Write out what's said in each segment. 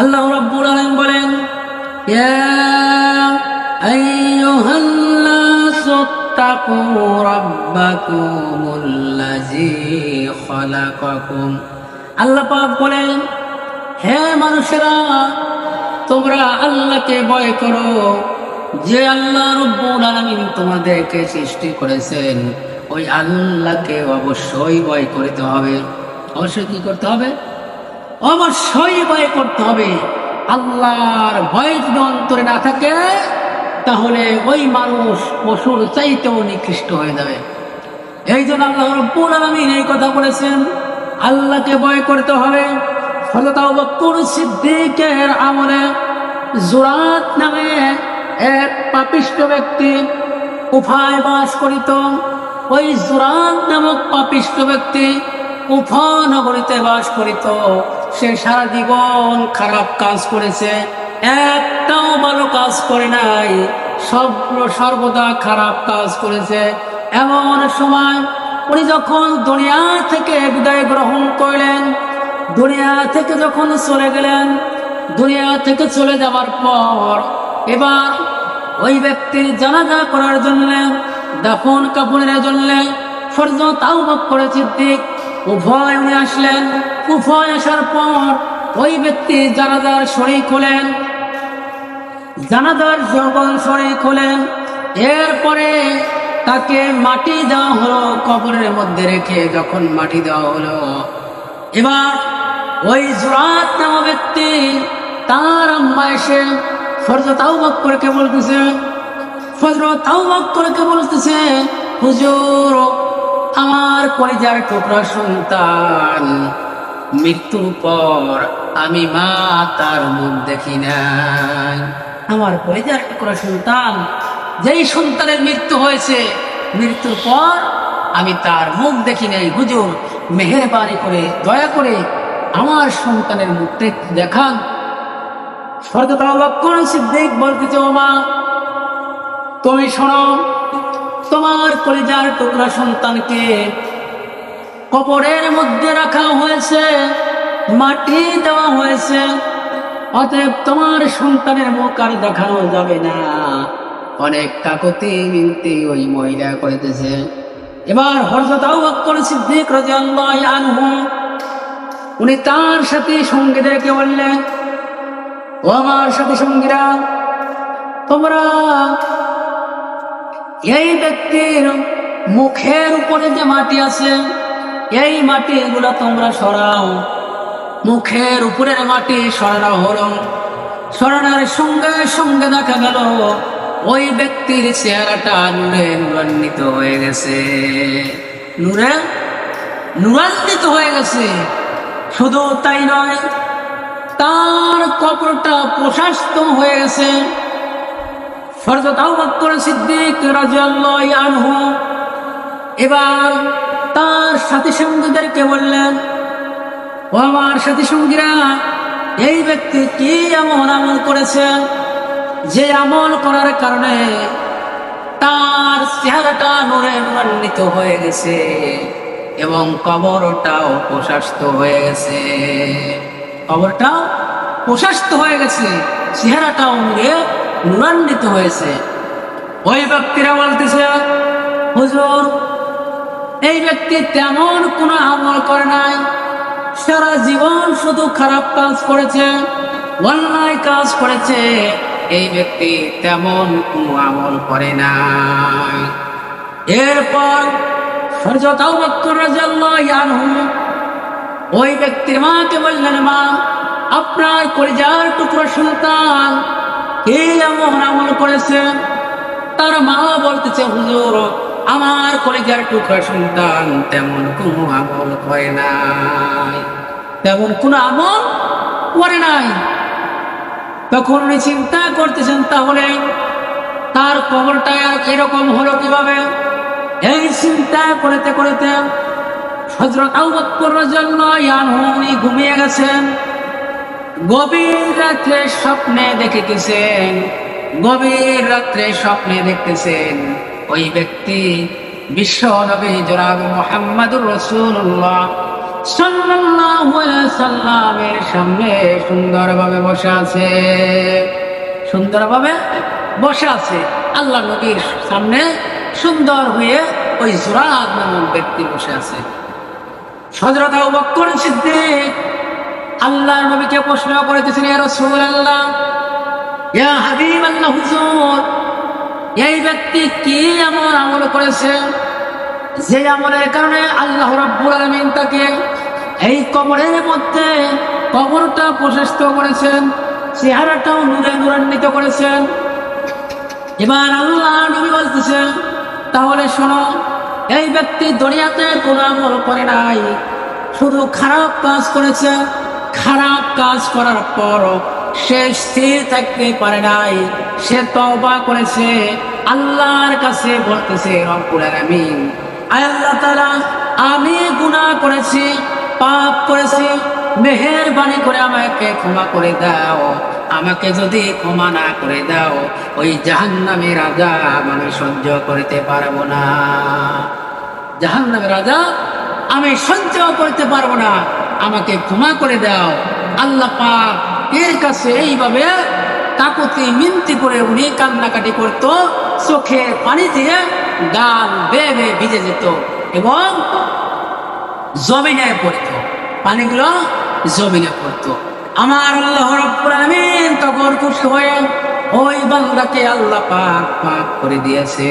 আল্লাহ রাব্বুল আলামিন বলেন, ইয়া আইয়ুহান নাসু তাকু রাব্বাকুমুল্লাযী খালাকাকুম। আল্লাহ পাক বলেন, হে মানুষেরা, তোমরা আল্লাহকে ভয় করো, যে আল্লাহ রব্বুল আলামিন তোমাদেরকে সৃষ্টি করেছেন। ওই আল্লাহকে অবশ্যই ভয় করতে হবে। অবশ্যই কি করতে হবে? অবশ্যই ভয় করতে হবে। আল্লাহর ভয় যদি অন্তরে না থাকে, তাহলে ওই মানুষ পশুর চাইতেও নিকৃষ্ট হয়ে যাবে। এই জন্য আল্লাহ রব্বুল আলামিন এই কথা বলেছেন, আল্লাহকে ভয় করতে হবে। বকর সিদ্দিকের আমলে জোরাত নামে এক পাপিষ্ট ব্যক্তি কুফায় বাস করিত। ওই জোরাত নামক পাপিষ্ট ব্যক্তি কুফা নগরীতে বাস করিত। সে সারা জীবন খারাপ কাজ করেছে, একটাও ভালো কাজ করে নাই সব সর্বদা খারাপ কাজ করেছে। এমন সময় উনি যখন দুনিয়া থেকে বিদায় গ্রহণ করলেন, দুনিয়া থেকে যখন চলে গেলেন, দুনিয়া থেকে চলে যাওয়ার পর এবার ওই ব্যক্তির জানাজা করার জন্য, দাফন কাপড়ের জন্য ফর্জ তাও করে সিদ্দিক, উভয় উনি আসলেন। উভয় আসার পর ওই ব্যক্তি জানাজার শরীর খোলেন জানাজার সকল শরীর খোলেন এরপরে তাকে মাটি দেওয়া হলো, কবরের মধ্যে রেখে যখন মাটি দেওয়া হলো। এবার ওই জোরাত নামা ব্যক্তি তার আম্মা এসে ফরজ তাও করে বলতেছে ফজর তাও করে বলতেছে, হুজুর, আমার কলিজার টুকরা সন্তান মৃত্যুর পর আমি মা তার মুখ দেখি নাই। আমার কলিজার টুকরা সন্তান যেই সন্তানের মৃত্যু হয়েছে, মৃত্যুর পর আমি তার মুখ দেখি নাই। হুজুর, মেহেরবানি করে, দয়া করে আমার সন্তানের মুখটা দেখান। সরকার সিদ্দিক বলতেছে ও মা, তুমি শোনো, তোমার কলিজার টুকরা সন্তানকে কবরের মধ্যে রাখা হয়েছে, মাটি দেওয়া হয়েছে। অতএব তোমার সন্তানের মুখ আর দেখানো যাবে না। অনেক কাকতি মিনতি ওই মহিলা করিতেছে। এবার হরজত আউবকর সিদ্দিক উনি তার সাথে সঙ্গীদেরকে বললেন, ও আমার সাথে সঙ্গীরা, তোমরা এই ব্যক্তির মুখের উপরে যে মাটি আছে এই মাটি এগুলো তোমরা সরাও। মুখের উপরের মাটি সরানো হলো। সরানোর সঙ্গে সঙ্গে দেখা গেল, ওই ব্যক্তির চেহারাটা নূরে নূরান্বিত হয়ে গেছে। নূরে নূরান্বিত হয়ে গেছে। শুধু তাই নয়, তার কপড়টা প্রশাস্ত হয়ে গেছে। ফরজত আবুবকর সিদ্দিক আনহু এবার তার সাথী সঙ্গীদেরকে বললেন, ও আমার সাথী সঙ্গীরা, এই ব্যক্তি কি এমন আমল করেছে যে আমল করার কারণে তার চেহারাটা নূরে নূরান্বিত হয়ে গেছে এবং কবরটাও প্রশস্ত হয়ে গেছে? কবরটাও প্রশাস্ত হয়ে গেছে, চেহারাটাও নূরে নূরান্বিত হয়েছে। ওই ব্যক্তিরা বলতেছে, হুজুর এই ব্যক্তি তেমন কোনো আমল করে নাই। সারা জীবন শুধু খারাপ কাজ করেছে, অন্যায় কাজ করেছে। এই ব্যক্তি তেমন কোনো আমল করে নাই। এরপর ওই ব্যক্তির মাকে বললেন, মা, আপনার কলিজার টুকরো সন্তান কে এমন আমল করেছে? তার মা বলতেছে, হুজুর আমার কলিজার টুকরা সন্তান তেমন কোনো আমল করে নাই। তেমন কোনো আমল করে নাই। তখন উনি চিন্তা করতেছেন, তাহলে তার কবরটা এরকম হলো কীভাবে? এই চিন্তা করতে করতে হজরত আউবক্কর জন্য উনি ঘুমিয়ে গেছেন। গভীর রাত্রে স্বপ্নে দেখিতেছেন গভীর রাত্রে স্বপ্নে দেখতেছেন ওই ব্যক্তি বিশ্ব নবী জনাব মোহাম্মদুর রসুল্লাহ সাল্লামের সামনে সুন্দরভাবে বসে আছে। সুন্দরভাবে বসে আছে। আল্লাহ নবীর সামনে সুন্দর হয়ে ওই জোরাত নামক ব্যক্তি বসে আছে। হযরত আবু বকর সিদ্দিক, আল্লাহ নবীকে প্রশ্ন করেছেন ইয়া রাসূলুল্লাহ, ইয়া হাবিব আল্লাহ হুজুর এই ব্যক্তি কি এমন আমল করেছে যে আমলের কারণে আল্লাহ রাব্বুল আলামিন তাকে এই কবরের মধ্যে কবরটা প্রশস্ত করেছেন, চেহারাটাও নূরে নূরান্বিত করেছেন। এবার আল্লাহ নবী বলতেছেন, তাহলে শোনো, এই ব্যক্তি দুনিয়াতে কোনো আমল করে নাই, শুধু খারাপ কাজ করেছে, খারাপ কাজ করার পর সে স্থির থাকতে পারে নাই। সে তওবা করেছে। আল্লাহর কাছে বলতেছে আল্লাহ তাআলা, আমি গুনাহ করেছি, পাপ করেছি। মেহেরবানি করে আমাকে ক্ষমা করে দাও। আমাকে যদি ক্ষমা না করে দাও, ওই জাহান্নামের রাজা আমি সহ্য করতে পারব না। জাহান্নামের রাজা আমি সহ্য করতে পারব না। আমাকে ক্ষমা করে দাও। আল্লাহ পাক এর কাছে এইভাবে কাকুতি মিনতি করে উনি কান্নাকাটি করতো, চোখে পানি দিয়ে গাল বেয়ে বেয়ে ভিজে যেত এবং জমিনে পড়তো, পানিগুলো জমিনে পড়তো। আমার আল্লাহ রব্বুল তখন খুশি হয়ে ওই বান্দাকে আল্লাহ পাক পাক করে দিয়েছে।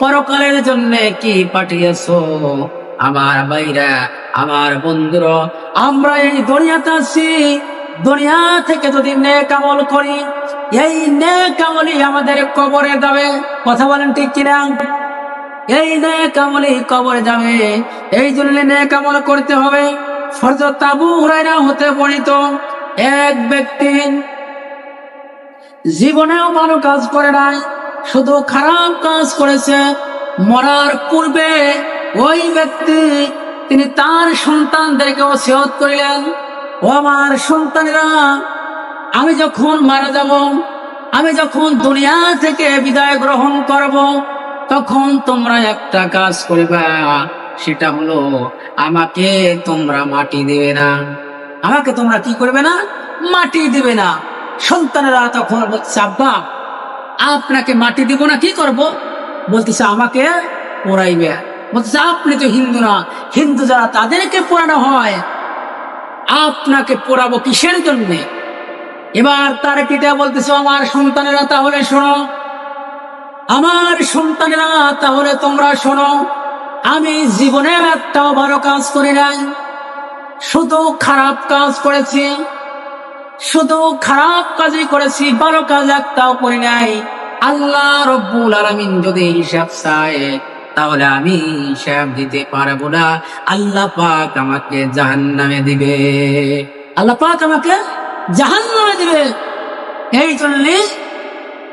পরকালের জন্য কি পাঠিয়েছ? আমার ভাইরা আমার বন্ধুরা, আমরা এই দুনিয়াতে আছি। দুনিয়া থেকে যদি নেক আমল করি, এই নেক আমলই আমাদের কবরে যাবে। কথা বলেন ঠিক কিনা? এই নেক আমলই কবরে যাবে। এই জন্য নেক আমল করতে হবে। ফরজ তাবু হুরাইরা হতে বর্ণিত, এক ব্যক্তি জীবনেও ভালো কাজ করে নাই শুধু খারাপ কাজ করেছে। মরার পূর্বে ওই ব্যক্তি, তিনি তার সন্তানদেরকে ওসিয়ত করিলেন। ও আমার সন্তানেরা, আমি যখন মারা যাব, আমি যখন দুনিয়া থেকে বিদায় গ্রহণ করব, তখন তোমরা একটা কাজ করবা। সেটা হলো, আমাকে তোমরা মাটি দেবে না। আমাকে তোমরা কি করবে না? মাটি দিবে না। সন্তানেরা তখন বলছে, আব্বা আপনাকে মাটি দিব না, কি করব? বলতেছে, আমাকে পোড়াইবে। বলতেছে, আপনি তো হিন্দু না। হিন্দু যারা, তাদেরকে পোড়ানো হয়। আপনাকে পোড়াবো কিসের জন্য? এবার তার পিতা বলতেছে, আমার সন্তানেরা, তাহলে শোনো। আমার সন্তানেরা, তাহলে তোমরা শোনো। আমি জীবনের একটাও ভালো কাজ করি নাই। শুধু খারাপ কাজ করেছি। শুধু খারাপ কাজই করেছি, ভালো কাজ একটাও করি নাই। আল্লাহ রব্বুল আলামিন যদি হিসাব চায়, তাহলে আমি হিসাব দিতে পারব না। আল্লাহ পাক আমাকে জাহান্নামে দিবে। আল্লাহ পাক আমাকে জাহান্নামে দিবে। এই জন্য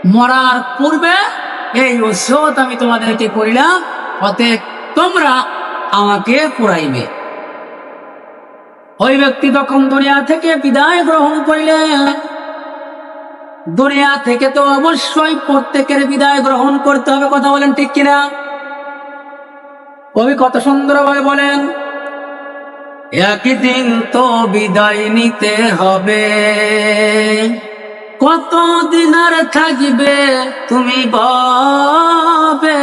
মরার পূর্বে এই ওসিয়ত আমি তোমাদেরকে করিলাম, অতএব তোমরা আমাকে পুরাইবে ওই ব্যক্তি তখন দুনিয়া থেকে বিদায় গ্রহণ করিলেন দুনিয়া থেকে তো অবশ্যই প্রত্যেকের বিদায় গ্রহণ করতে হবে, কথা বলেন ঠিক কিনা? কবি কত সুন্দরভাবে বলেন, একদিন তো বিদায় নিতে হবে। কতদিন আর থাকবে তুমি ববে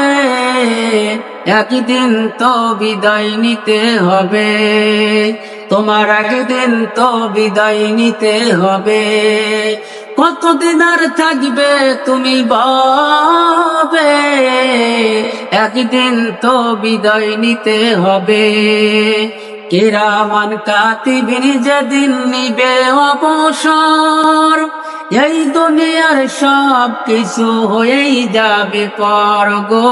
একদিন তো বিদায় নিতে হবে। তোমার একদিন তো বিদায় নিতে হবে। কতদিন আর থাকবে তুমি বাবে একদিন তো বিদায় নিতে হবে। কিরামান কাতিবিন যেদিন নিবে অবসর, এই দুনিয়ার সব কিছু হয়েই যাবে পর গো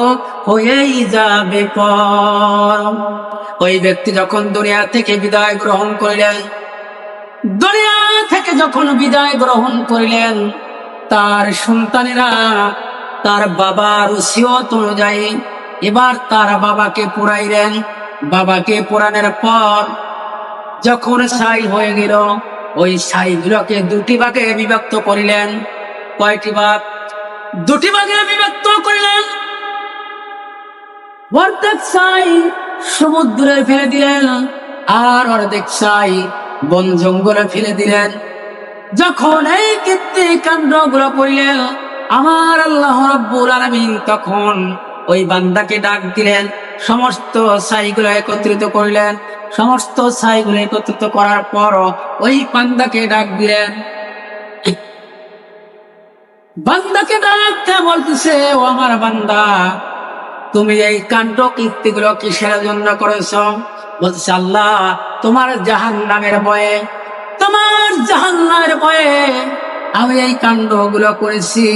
হয়েই যাবে পর। ওই ব্যক্তি যখন দুনিয়া থেকে বিদায় গ্রহণ করিলেন, দুনিয়া থেকে যখন বিদায় গ্রহণ করিলেন, তার সন্তানেরা তার বাবার ওসিয়ত অনুযায়ী এবার তার বাবাকে পুরাইলেন। বাবাকে পুরানোর পর যখন ছাই হয়ে গেল, ওই ছাইগুলোকে দুটি ভাগে বিভক্ত করিলেন। কয়টি ভাগ? দুটি ভাগে বিভক্ত করিলেন। অর্ধেক ছাই সমুদ্রে ফেলে দিলেন, আর অর্ধেক ছাই বন জঙ্গলে ফেলে দিলেন। যখন এই কীর্তি কাণ্ডগুলো পড়লেন, আমার আল্লাহ রব্বুল আলমিন তখন ওই বান্দাকে ডাক দিলেন সমস্ত ছাইগুলো একত্রিত করলেন। সমস্ত ছাইগুলো একত্রিত করার পর ওই বান্দাকে ডাক দিলেন। বান্দাকে ডাকতে বলতেছে, ও আমার বান্দা, তুমি এই কাণ্ড কীর্তিগুলো কিসের জন্য করেছ? বলছে আল্লাহ, তোমার জাহান নামের বয়ে তোমার জাহান নামের বয়ে আমি এই কাণ্ডগুলো করেছি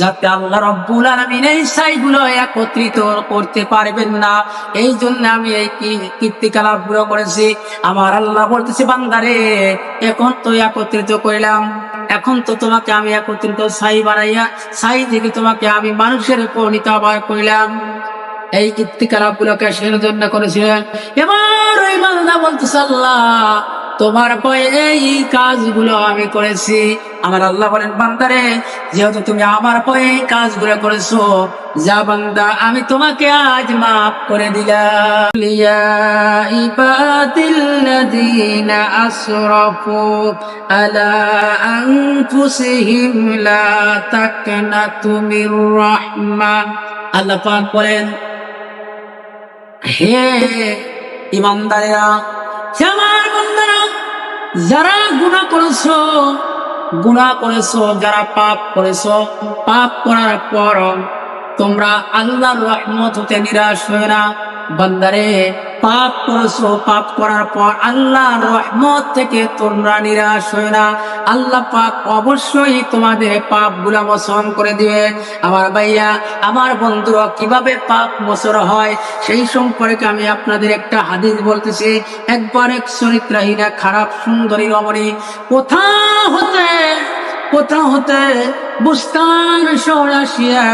যাতে আল্লাহ রব্বুল আলমিন এই সাইগুলো একত্রিত করতে পারবেন না। এই জন্য আমি এই কীর্তিকলাপগুলো করেছি। আমার আল্লাহ বলতেছি, বান্দারে, এখন তো একত্রিত করিলাম। এখন তো তোমাকে আমি একত্রিত সাই বানাইয়া সাই থেকে তোমাকে আমি মানুষের পরিণত আবার করিলাম। এই কীর্তিকলাপ গুলোকে সের জন্য করেছিলেন। এবার ওই বান্দা বলতেছে, আল্লাহ তোমার ভয়ে এই কাজগুলো আমি করেছি। আমার আল্লাহ বলেন, বান্দারে, যেহেতু তুমি আমার ভয়ে এই কাজগুলো করেছ, যা বান্দা, আমি তোমাকে আজ মাফ করে দিলাম। আল্লাহ পাক বলেন, হে ইমানদারেরা যারা গুণা করেছ গুণা করেছ, যারা পাপ করেছ, পাপ করার পর তোমরা আল্লাহর রহমত হতে নিরাশ হয়ে না। বান্দারে পাপ করেছ, পাপ করার পর আল্লাহ রহমত থেকে তোমরা নিরাশ হয়ে না। আল্লাহ পাক অবশ্যই তোমাদের পাপগুলা মোচন করে দিবে। আমার ভাইয়া, আমার বন্ধুরা কীভাবে পাপ মোচন হয়, সেই সম্পর্কে আমি আপনাদের একটা হাদিস বলতেছি। একবার এক চরিত্রহীনা, খারাপ, সুন্দরী রমণী কোথা হতে কোথা হতে বুস্তান শহর আসিয়া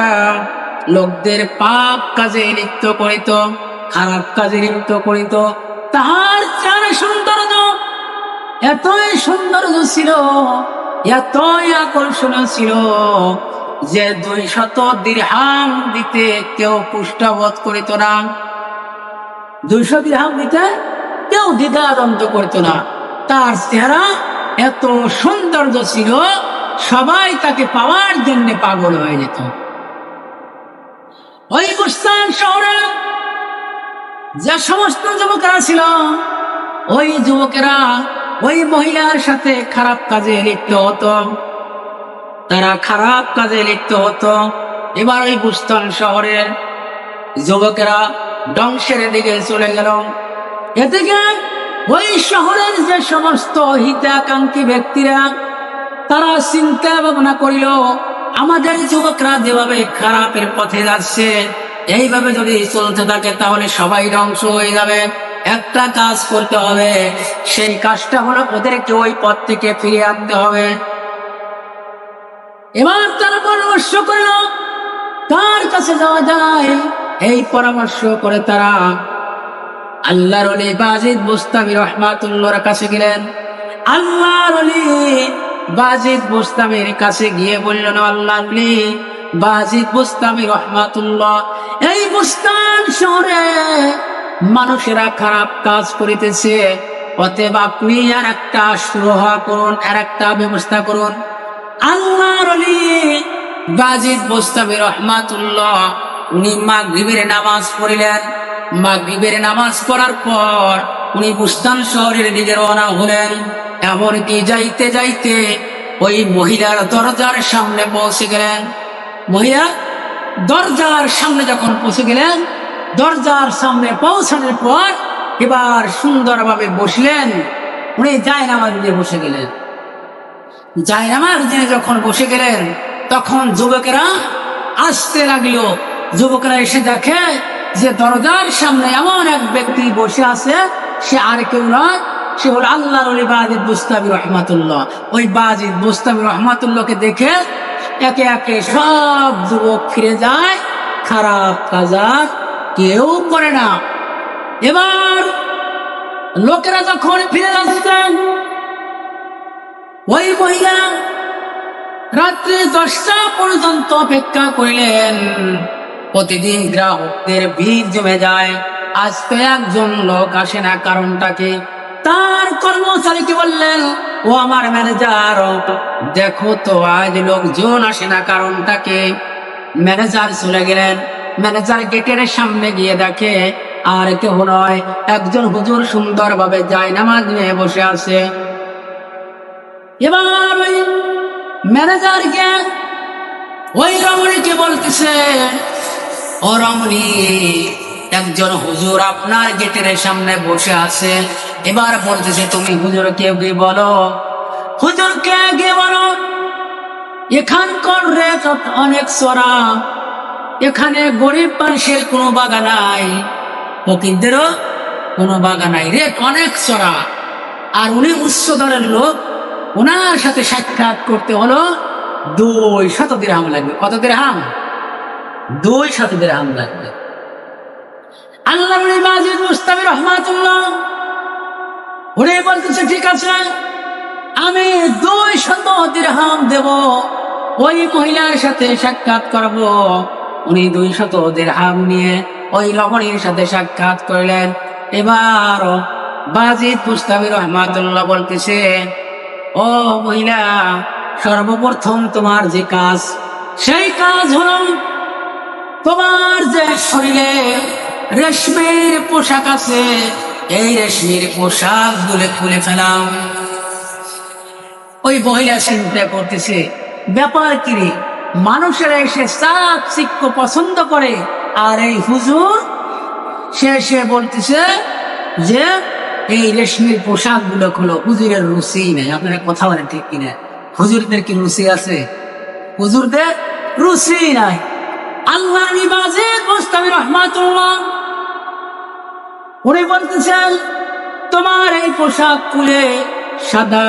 লোকদের পাপ কাজে লিপ্ত করিত। খারাপ কাজে লিপ্ত করিত, তাহার চার সৌন্দর্য এতই সৌন্দর্য ছিল, এতই আকর্ষণীয় ছিল যে দুই শত দীর্হাম দিতে কেউ পুষ্টবোধ করিত না। দুইশো দীর্হাম দিতে কেউ দ্বিধাদ্বন্দ্ব করিত না। তার চেহারা এত সৌন্দর্য ছিল, সবাই তাকে পাওয়ার জন্য পাগল হয়ে যেত। ওই বুস্তান শহরে যে সমস্ত যুবকেরা ছিল, ওই যুবকেরা ওই মহিলার সাথে খারাপ কাজে লিপ্ত হতো। তারা খারাপ কাজে লিপ্ত হতো। এবার ওই বুস্তান শহরের যুবকেরা ধ্বংসের দিকে চলে গেল। এদিকে ওই শহরের যে সমস্ত হিতাকাঙ্ক্ষী ব্যক্তিরা, তারা চিন্তা ভাবনা করিল, আমাদের যুবকরা যেভাবে খারাপের পথে যাচ্ছে এইভাবে যদি চলতে থাকে, তাহলে সবাই ধ্বংস হয়ে যাবে। একটা কাজ করতে হবে, সেই কাজটা হলো ওদেরকে ওই পথ থেকে ফিরে আনতে হবে। এবার তারা পরামর্শ করল তার কাছে যাওয়া যায়? এই পরামর্শ করে তারা আল্লাহর অলি বাজিদ মুস্তামি রহমাতুল্লাহর কাছে গেলেন। আল্লাহর অলি বাজিদ মুস্তামির কাছে গিয়ে বললেন আল্লাহ বাজিদ মুস্তামি রহমাতুল্লাহ, এই মুস্তান শহরে মানুষেরা খারাপ কাজ করিতেছে। অতএব আপনি আর একটা সুরহা করুন আর একটা ব্যবস্থা করুন। আল্লাহর বাজিদ মুস্তামি রহমাতুল্লাহ, উনি মাগরিবের নামাজ পড়িলেন। মাগরিবের নামাজ পড়ার পর উনি বুস্তান শহরের দিকে রওনা হলেন। এমনকি যাইতে যাইতে ওই মহিলার দরজার সামনে পৌঁছে গেলেন। মহিলা দরজার সামনে যখন পৌঁছে গেলেন, দরজার সামনে পৌঁছানোর পর এবার সুন্দরভাবে বসলেন। উনি যায় নামাজ দিয়ে বসে গেলেন। যায় নামাজ দিয়ে যখন বসে গেলেন, তখন যুবকেরা আসতে লাগল। যুবকেরা এসে দেখে যে দরজার সামনে এমন এক ব্যক্তি বসে আছে, সে আর কেউ নয়, সে হল আল্লাহর ওলি বাজিদ বুস্তাবি রহমাতুল্লাহ। ওই বাজিদ বুস্তাবি রহমাতুল্লাহকে দেখে একে একে সব যুবক ফিরে যায়, খারাপ কাজ আর কেউ করে না। এবার লোকেরা যখন ফিরে যাচ্ছেন ওই মহিলা রাত্রি দশটা পর্যন্ত অপেক্ষা করিলেন। প্রতিদিন গ্রাহকদের ভিড় জমে যায়। আজ তো একজন লোক আসে না কারণটাকে তার কর্মচারীকে বললেন, ও আমার ম্যানেজার, দেখো তো, আজ লোকজন আসে না কারণটাকে ম্যানেজার চলে গেলেন। ম্যানেজার গেটের সামনে গিয়ে দেখে, আর কেউ নয়, একজন হুজুর সুন্দরভাবে যায় নামাজ নিয়ে বসে আছে। এবার ওই ম্যানেজারকে, ওই রমণীকে বলতেছে, ও রমণী একজন হুজুর আপনার গেটের সামনে বসে আছে। এবার বলতেছে, তুমি হুজুর কে গিয়ে বলো? হুজুর কে গিয়ে বলো? এখানকার রেট অনেক সরা এখানে গরিব মানুষের কোনো বাগা নাই। ফকিরদেরও কোনো বাগা নাই। রেট অনেক চড়া। আর উনি উচ্চ দরের লোক। ওনার সাথে সাক্ষাৎ করতে হলো দুই শত হাম লাগবে। কত হাম দুই শত হাম লাগবে। আল্লাহ মাজিদ মুস্তাবি রহমাতুল্লাহ। উনি বলতেছে, ঠিক আছে, আমি দুই শত দিরহাম দেব। ওই মহিলার সাথে সাক্ষাৎ করব। উনি দুই শত দিরহাম নিয়ে ওই লবণীর সাথে সাক্ষাৎ করলেন। এবার বাজিদ মুস্তাবি রহমাতুল্লাহ বলতেছে, ও মহিলা, সর্বপ্রথম তোমার যে কাজ, সেই কাজ হল তোমার যে শরীরে রেশমের পোশাক আছে। এই রেশমের পোশাক গুলে খুলে ফেলাও। ওই মহিলা চিন্তা করতেছে, ব্যাপার কি? মানুষেরা এসে চাক চিক্ক পছন্দ করে, আর এই হুজুর সে সে বলতেছে যে, এই রেশমির পোশাকগুলো খুলো, হুজুরের রুচি নেই। আপনারা কথা বলেন ঠিক কিনা? হুজুরদের কি রুচি আছে? হুজুরদের রুচি নাই। আল্লাহ নিবাজে রহমাতুল্লাহ উনি বলতেছেন তোমার এই পোশাক খুলে সাদা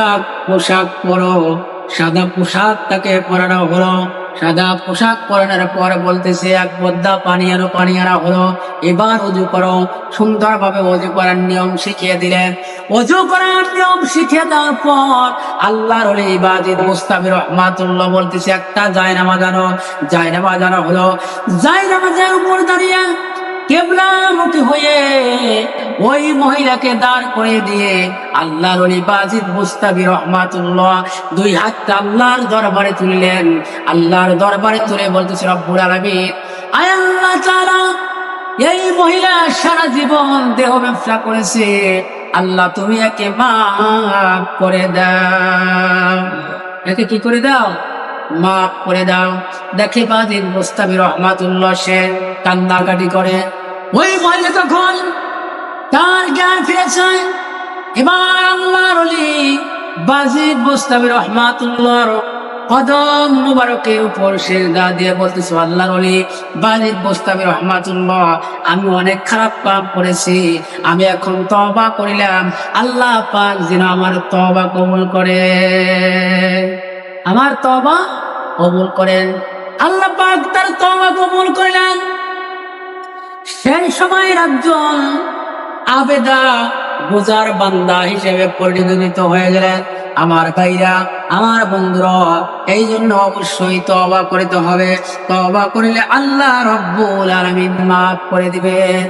পোশাক পরো। সাদা পোশাক তাকে পরানো হলো। সাদা পোশাক পরানোর পর বলতেছে এক বদ্দা পানি আনো পানি আনা হলো। এবার অজু করো। সুন্দরভাবে অজু করার নিয়ম শিখিয়ে দিলেন অজু করার নিয়ম শিখিয়ে দেওয়ার পর আল্লাহর হলে ইবাদিত মুস্তাবির রহমাতুল্লাহ বলতেছে একটা জায়নামাজ আনো জায়নামাজ আনা হলো। জায়নামাজের উপর দাঁড়িয়ে কেবলামুখী হয়ে ওই মহিলাকে দাঁড় করে দিয়ে আল্লাহর অলি বাজিদ মুস্তাবি রহমাতুল্লাহ দুই হাতটা আল্লাহর দরবারে তুললেন। আল্লাহর দরবারে তুলে বলতেছে, রব্বুল আলামিন, আয় আল্লাহ এই মহিলা সারা জীবন দেহ ব্যবসা করেছে। আল্লাহ তুমি একে মাফ করে দাও। একে কি করে দাও? মাফ করে দাও। দেখে বাদিন মুস্তাবি রহমাতুল্লাহ সে কান্দাকাটি করে। ওই মহিলা তখন তার জ্ঞান ফিরেছে। এবার আল্লাহর অলি বাজিদ মুস্তাবি রহমাতুল্লাহর কদম মুবারকের উপর সে দা দিয়ে বলতেছে, আল্লাহর অলি বাজিদ মুস্তাবি রহমাতুল্লাহ, আমি অনেক খারাপ পাপ করেছি। আমি এখন তবা করিলাম। আল্লাহ পাক যেন আমার তবা কবুল করে। আমার তবা কবুল করেন। আল্লাহ পাক তার তবা কবুল করলেন। সেই সময় একজন আবেদা বোঝার বান্দা হিসেবে পরিণত হয়ে গেলেন। আমার ভাইরা, আমার বন্ধুরা এই জন্য অবশ্যই তবা করতে হবে। তবা করিলে আল্লাহ রব্বুল আলমিন মাফ করে দিবেন।